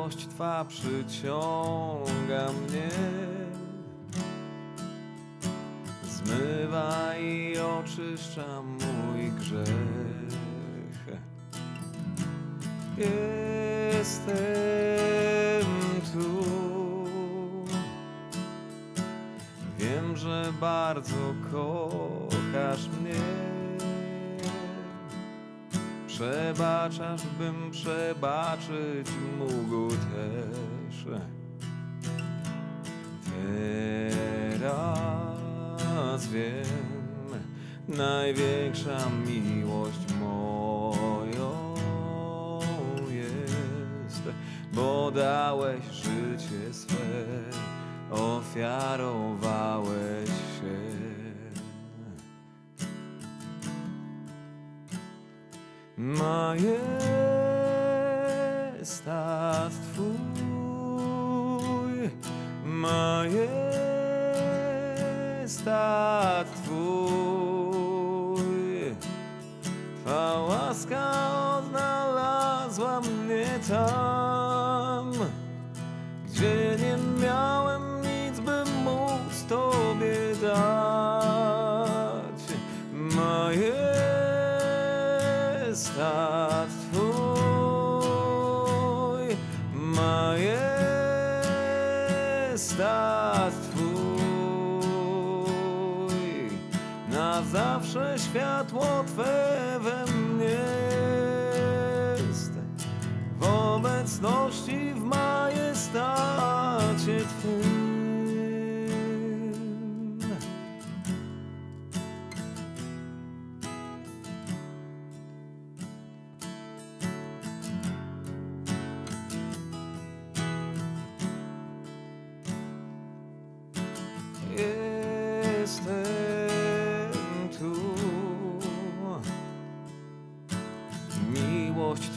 Miłość Twa przyciąga mnie. Zmywa i oczyszcza mój grzech. Jestem tu. Wiem, że bardzo kochasz mnie Przebaczasz, bym przebaczyć mógł też. Teraz wiem Największa miłość moją jest Bo dałeś życie swe Ofiarowałeś Majestat Twój, majestat Twój, Twa łaska odnalazła mnie tam, gdzie nie miałem nic, by móc Tobie dać. Majestat Twój, majestat Twój, na zawsze światło Twe we mnie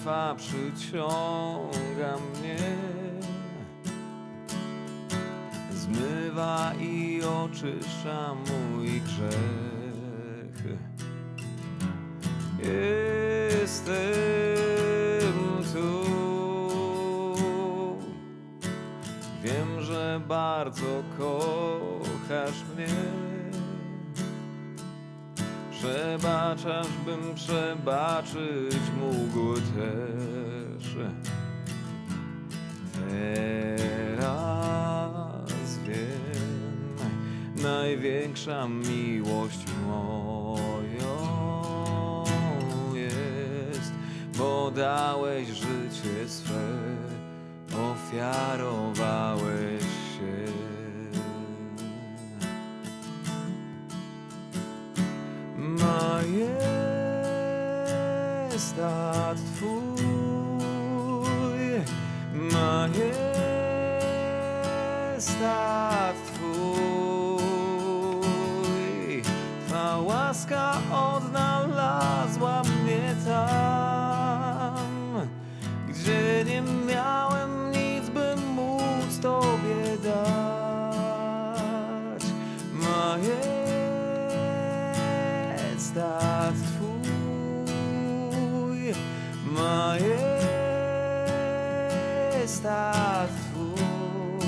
Twa przyciąga mnie, zmywa i oczyszcza mój grzech. Jestem tu. Wiem, że bardzo kochasz mnie. Przebaczasz, bym przebaczyć mógł też. Teraz wiem, największa miłość moją jest, bo dałeś życie swe, ofiarowałeś się. Majestat Twój, majestat Twój, Twa łaska majestat Twój,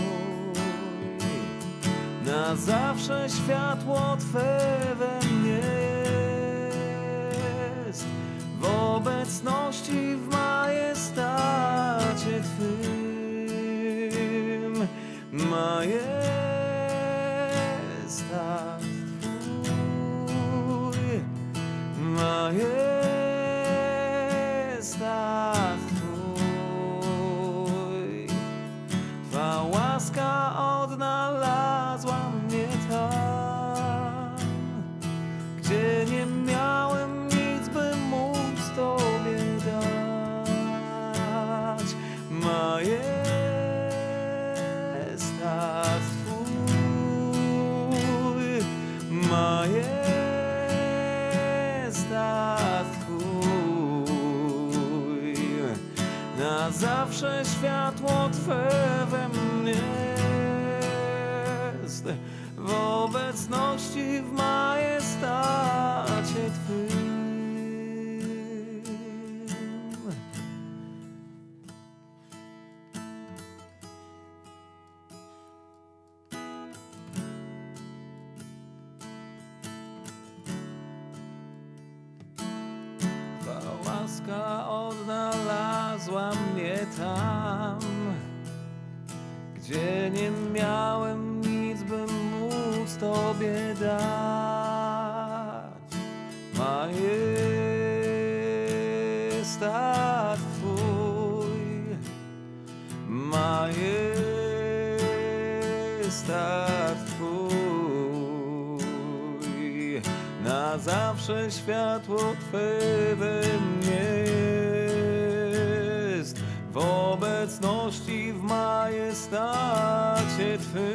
na zawsze światło Twe we mnie jest, w obecności w majestacie Twym. Majestat odnalazła mnie tam, gdzie nie miałem nic, by móc Tobie dać. Majestat Twój, majestat znalazła mnie tam, gdzie nie miałem nic, by móc Tobie dać. Majestat Twój, majestat Twój, na zawsze światło Twe we mnie w obecności w majestacie Twym.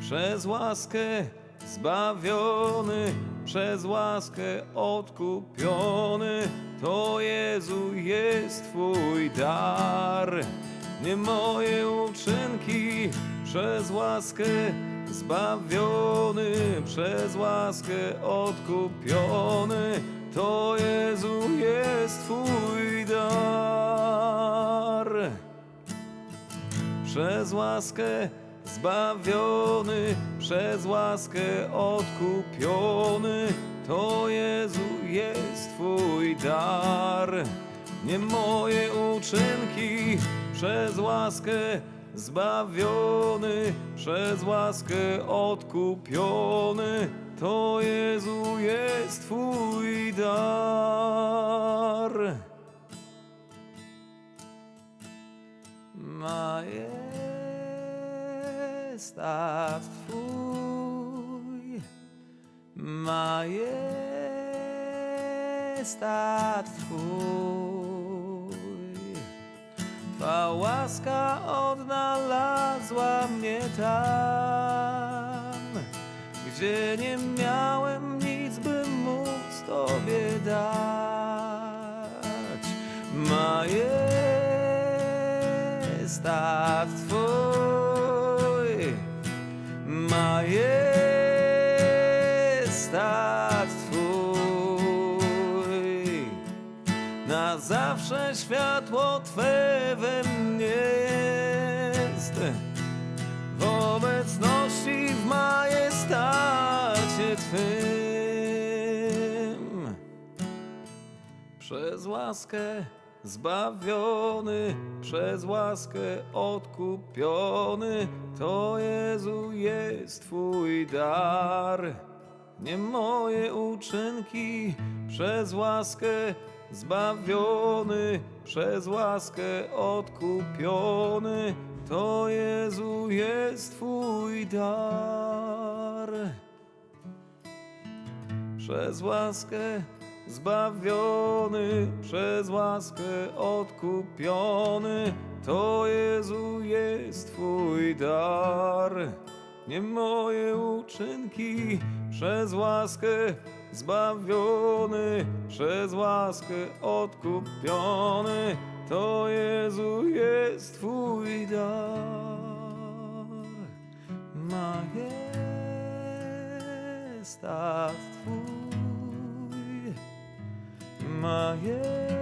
Przez łaskę zbawiony, przez łaskę odkupiony, to Jezu jest Twój dar. Nie moje uczynki, przez łaskę zbawiony, przez łaskę odkupiony, to Jezu jest Twój dar przez łaskę zbawiony, przez łaskę odkupiony, to Jezu jest Twój dar. Nie moje uczynki, przez łaskę zbawiony, przez łaskę odkupiony, to Jezu jest Twój dar. Majestat Twój, majestat Twój, Twa łaska odnalazła mnie tam, gdzie nie miałem nic, by móc Tobie dać. Majestat Twój, majestat na zawsze światło Twe we mnie jest, w obecności w majestacie Twym. Przez łaskę zbawiony, przez łaskę odkupiony, to Jezu jest Twój dar. Nie moje uczynki, przez łaskę zbawiony, przez łaskę odkupiony, to Jezu jest Twój dar. Przez łaskę zbawiony, przez łaskę odkupiony, to Jezu jest Twój dar. Nie moje uczynki, przez łaskę zbawiony, przez łaskę odkupiony, to Jezu jest Twój dar. Majestat Twój, majestat